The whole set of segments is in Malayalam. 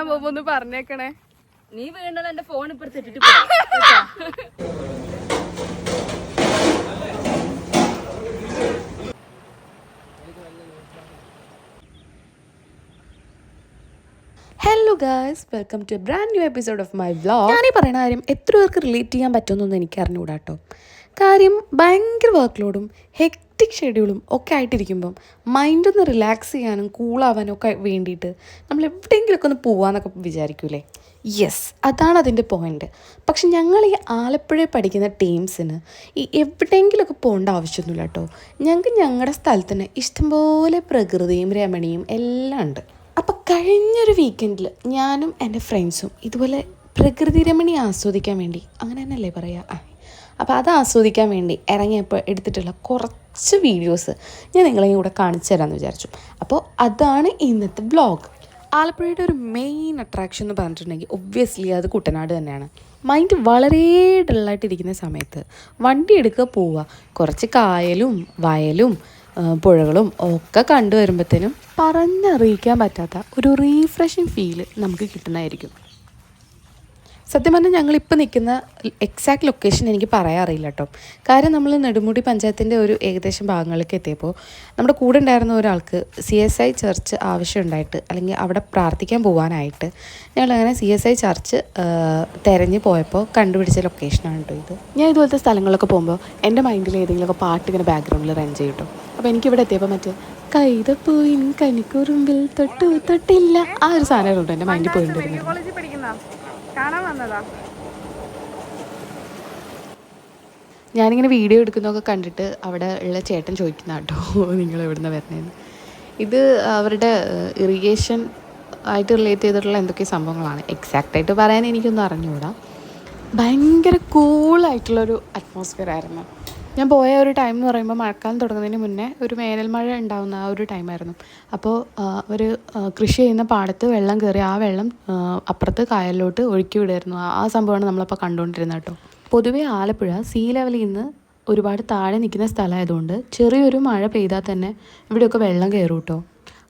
വീഴാൻ പോകുമ്പോ ഒന്ന് പറഞ്ഞേക്കണേ. നീ വീണത് എന്റെ ഫോൺ ഇപ്പൊ തെറ്റിട്ട് hello guys welcome to brand new episode of my vlog ഞാൻ ഈ പറയുന്ന കാര്യം എത്ര പേർക്ക് റിലേറ്റ് ചെയ്യാൻ പറ്റുമെന്നൊന്നും എനിക്ക് അറിഞ്ഞുകൂടാട്ടോ കാര്യം ഭയങ്കര വർക്ക് ലോഡും ഹെക്റ്റിക് ഷെഡ്യൂളും ഒക്കെ ആയിട്ടിരിക്കുമ്പം മൈൻഡ് ഒന്ന് റിലാക്സ് ചെയ്യാനും കൂളാവാനും ഒക്കെ വേണ്ടിയിട്ട് നമ്മൾ എവിടെയെങ്കിലുമൊക്കെ ഒന്ന് പോവാന്നൊക്കെ വിചാരിക്കൂലേ? യെസ് അതാണ് അതിന്റെ പോയിന്റ് പക്ഷെ ഞങ്ങൾ ഈ ആലപ്പുഴ പഠിക്കുന്ന ടീംസിന് ഈ എവിടെയെങ്കിലുമൊക്കെ പോകേണ്ട ആവശ്യമൊന്നുമില്ല കേട്ടോ. ഞങ്ങൾക്ക് ഞങ്ങളുടെ സ്ഥലത്തിന് ഇഷ്ടംപോലെ പ്രകൃതിയും രമണിയും എല്ലാം ഉണ്ട്. അപ്പം കഴിഞ്ഞൊരു വീക്കെൻഡിൽ ഞാനും എന്റെ ഫ്രണ്ട്സും ഇതുപോലെ പ്രകൃതി രമണി ആസ്വദിക്കാൻ വേണ്ടി അങ്ങനെ തന്നെയല്ലേ പറയുക അപ്പോൾ അത് ആസ്വദിക്കാൻ വേണ്ടി ഇറങ്ങിയപ്പോൾ എടുത്തിട്ടുള്ള കുറച്ച് വീഡിയോസ് ഞാൻ നിങ്ങളെയും കൂടെ കാണിച്ചു തരാമെന്ന് വിചാരിച്ചു. അപ്പോൾ അതാണ് ഇന്നത്തെ വ്ളോഗ് ആലപ്പുഴയുടെ ഒരു മെയിൻ അട്രാക്ഷൻ എന്ന് പറഞ്ഞിട്ടുണ്ടെങ്കിൽ ഒബ്വിയസ്ലി അത് കുട്ടനാട് തന്നെയാണ്. മൈൻഡ് വളരെ ഡള്ളായിട്ടിരിക്കുന്ന സമയത്ത് വണ്ടി എടുക്കുക പോവുക. കുറച്ച് കായലും വയലും പുഴകളും ഒക്കെ കണ്ടു വരുമ്പോഴത്തേനും പറഞ്ഞറിയിക്കാൻ പറ്റാത്ത ഒരു റീഫ്രഷിങ് ഫീൽ നമുക്ക് കിട്ടുന്നതായിരിക്കും. സത്യം പറഞ്ഞാൽ ഞങ്ങളിപ്പോൾ നിൽക്കുന്ന എക്സാക്ട് ലൊക്കേഷൻ എനിക്ക് പറയാൻ അറിയില്ല കേട്ടോ കാര്യം നമ്മൾ നെടുമുടി പഞ്ചായത്തിന്റെ ഒരു ഏകദേശം ഭാഗങ്ങളിലേക്ക് എത്തിയപ്പോൾ നമ്മുടെ കൂടെ ഉണ്ടായിരുന്ന ഒരാൾക്ക് സി എസ് ഐ ചർച്ച് ആവശ്യമുണ്ടായിട്ട് അല്ലെങ്കിൽ അവിടെ പ്രാർത്ഥിക്കാൻ പോകാനായിട്ട് ഞങ്ങളങ്ങനെ സി എസ് ഐ ചർച്ച് തിരഞ്ഞ് പോയപ്പോൾ കണ്ടുപിടിച്ച ലൊക്കേഷനാണ് കേട്ടോ ഇത്. ഞാൻ ഇതുപോലത്തെ സ്ഥലങ്ങളിലൊക്കെ പോകുമ്പോൾ എന്റെ മൈൻഡിൽ ഏതെങ്കിലുമൊക്കെ പാട്ട് ഇങ്ങനെ ബാക്ക്ഗ്രൗണ്ടിൽ റൺ ചെയ്യും കേട്ടോ അപ്പോൾ എനിക്കിവിടെ എത്തിയപ്പോൾ മറ്റേ കൈതപ്പൂവിൻ കനിക്കുറുമ്പിൽ തൊട്ടു തൊട്ടില്ല. ആ ഒരു സാധനങ്ങളുണ്ട് എന്റെ മൈൻഡിൽ പോയിട്ടുണ്ടായിരുന്നു ഞാനിങ്ങനെ വീഡിയോ എടുക്കുന്നതൊക്കെ കണ്ടിട്ട് അവിടെ ഉള്ള ചേട്ടൻ ചോദിക്കുന്ന കേട്ടോ നിങ്ങൾ എവിടുന്ന വരുന്നതെന്ന് ഇത് അവരുടെ ഇറിഗേഷൻ ആയിട്ട് റിലേറ്റ് ചെയ്തിട്ടുള്ള എന്തൊക്കെ സംഭവങ്ങളാണ്. എക്സാക്റ്റ് ആയിട്ട് പറയാൻ എനിക്കൊന്നും അറിഞ്ഞുകൂടാ. ഭയങ്കര കൂളായിട്ടുള്ളൊരു അറ്റ്മോസ്ഫിയർ ആയിരുന്നു. ഞാൻ പോയ ഒരു ടൈം എന്ന് പറയുമ്പോൾ മഴക്കാലം തുടങ്ങുന്നതിന് മുന്നേ ഒരു വേനൽ മഴ ഉണ്ടാകുന്ന ആ ഒരു ടൈമായിരുന്നു അപ്പോൾ ഒരു കൃഷി ചെയ്യുന്ന പാടത്ത് വെള്ളം കയറി ആ വെള്ളം അപ്പുറത്ത് കായലിലോട്ട് ഒഴുക്കി വിടുമായിരുന്നു. ആ- ആ സംഭവമാണ് നമ്മളപ്പോൾ കണ്ടുകൊണ്ടിരുന്നത് കേട്ടോ. പൊതുവേ ആലപ്പുഴ സീ ലെവലിൽ നിന്ന് ഒരുപാട് താഴെ നിൽക്കുന്ന സ്ഥലമായതുകൊണ്ട് ചെറിയൊരു മഴ പെയ്താൽ തന്നെ ഇവിടെയൊക്കെ വെള്ളം കയറും കേട്ടോ.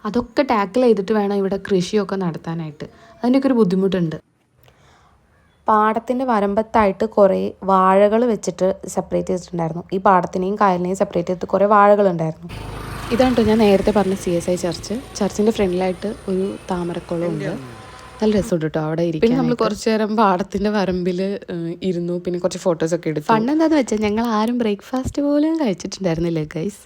അതൊക്കെ ടാക്കിൾ ചെയ്തിട്ട് വേണം ഇവിടെ കൃഷിയൊക്കെ നടത്താനായിട്ട്. അതിന്റെയൊക്കെ ഒരു ബുദ്ധിമുട്ടുണ്ട്. പാടത്തിന്റെ വരമ്പത്തായിട്ട് കുറേ വാഴകൾ വെച്ചിട്ട് സെപ്പറേറ്റ് ചെയ്തിട്ടുണ്ടായിരുന്നു. ഈ പാടത്തിനെയും കായലിനെയും സെപ്പറേറ്റ് ചെയ്തിട്ട് കുറേ വാഴകളുണ്ടായിരുന്നു. ഇതാണ് കേട്ടോ ഞാൻ നേരത്തെ പറഞ്ഞ സി എസ് ഐ ചർച്ച് ചർച്ചിന്റെ ഫ്രണ്ടിലായിട്ട് ഒരു താമരക്കുളം ഉണ്ട്. നല്ല രസമുണ്ട് കേട്ടോ അവിടെ ഇരിക്കും പിന്നെ നമ്മൾ കുറച്ച് നേരം പാടത്തിന്റെ വരമ്പിൽ ഇരുന്നു. പിന്നെ കുറച്ച് ഫോട്ടോസ് ഒക്കെ എടുത്തു. പണ്ട് എന്താണെന്ന് വെച്ചാൽ ഞങ്ങൾ ആരും ബ്രേക്ക്ഫാസ്റ്റ് പോലും കഴിച്ചിട്ടുണ്ടായിരുന്നില്ല ഗൈസ്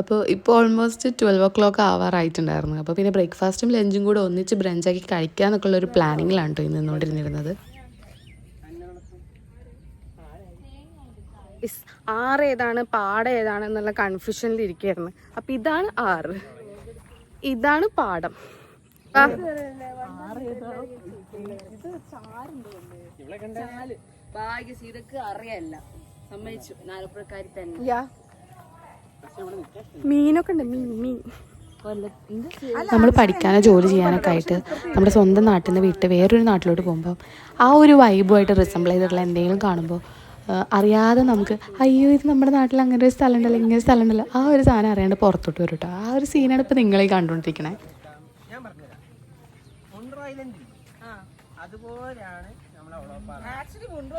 അപ്പോൾ ഇപ്പോൾ ഓൾമോസ്റ്റ് ട്വൽവ് ഒ ക്ലോക്ക് ആവാറായിട്ടുണ്ടായിരുന്നു. അപ്പോൾ പിന്നെ ബ്രേക്ക്ഫാസ്റ്റും ലഞ്ചും കൂടെ ഒന്നിച്ച് ബ്രഞ്ചാക്കി കഴിക്കാന്നൊക്കെ ഉള്ള ഒരു പ്ലാനിങ്ങിലാണ് കേട്ടോ ഇന്ന് നിന്നുകൊണ്ടിരുന്നിരുന്നത് ഇസ് ആറ് ഏതാണ് പാടം ഏതാണ് എന്നുള്ള കൺഫ്യൂഷനിൽ ഇരിക്കുകയായിരുന്നു അപ്പൊ ഇതാണ് ആറ്. ഇതാണ് പാടം അറിയല്ല. സമ്മതിച്ചു. തന്നെ. യാ. മീനൊക്കെ ഉണ്ട്. മീൻ മീൻ. നമ്മൾ പഠിക്കാനോ ജോലി ചെയ്യാനൊക്കെ ആയിട്ട് നമ്മുടെ സ്വന്തം നാട്ടിൽ നിന്ന് വിട്ട് വേറൊരു നാട്ടിലോട്ട് പോകുമ്പോൾ ആ ഒരു വൈബുമായിട്ട് റിസംബിൾ ചെയ്തിട്ടുള്ള എന്തെങ്കിലും കാണുമ്പോൾ അറിയാതെ നമുക്ക് അയ്യോ ഇത് നമ്മുടെ നാട്ടിൽ അങ്ങനെ ഒരു സ്ഥലം ഉണ്ടല്ലോ ഇങ്ങനെ ഒരു സ്ഥലം ഉണ്ടല്ലോ ആ ഒരു സാധനം അറിയാണ്ട് പുറത്തോട്ട് വരും കേട്ടോ ആ ഒരു സീനാണ് ഇപ്പോൾ നിങ്ങളീ കണ്ടുകൊണ്ടിരിക്കണേ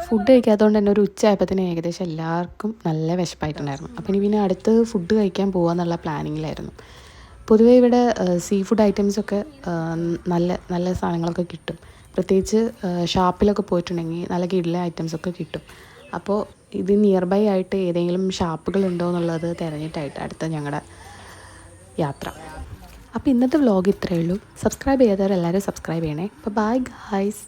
ഫുഡ് കഴിക്കാത്തതുകൊണ്ട് തന്നെ ഒരു ഉച്ചയായപ്പത്തിന് ഏകദേശം എല്ലാവർക്കും നല്ല വിശപ്പായിട്ടുണ്ടായിരുന്നു. അപ്പം ഇനി പിന്നെ അടുത്ത് ഫുഡ് കഴിക്കാൻ പോകാന്നുള്ള പ്ലാനിങ്ങിലായിരുന്നു പൊതുവേ ഇവിടെ സീ ഫുഡ് ഐറ്റംസൊക്കെ നല്ല നല്ല സാധനങ്ങളൊക്കെ കിട്ടും. പ്രത്യേകിച്ച് ഷാപ്പിലൊക്കെ പോയിട്ടുണ്ടെങ്കിൽ നല്ല കിടില ഐറ്റംസൊക്കെ കിട്ടും. അപ്പോൾ ഇത് നിയർ ബൈ ആയിട്ട് ഏതെങ്കിലും ഷാപ്പുകൾ ഉണ്ടോ എന്നുള്ളത് തിരഞ്ഞിട്ടായിട്ട് അടുത്ത ഞങ്ങളുടെ യാത്ര. അപ്പോൾ ഇന്നത്തെ വ്ലോഗ് ഇത്രയേ ഉള്ളൂ. സബ്സ്ക്രൈബ് ചെയ്യാത്തവരെല്ലാവരും സബ്സ്ക്രൈബ് ചെയ്യണേ. അപ്പോൾ ബൈ ഗായ്സ്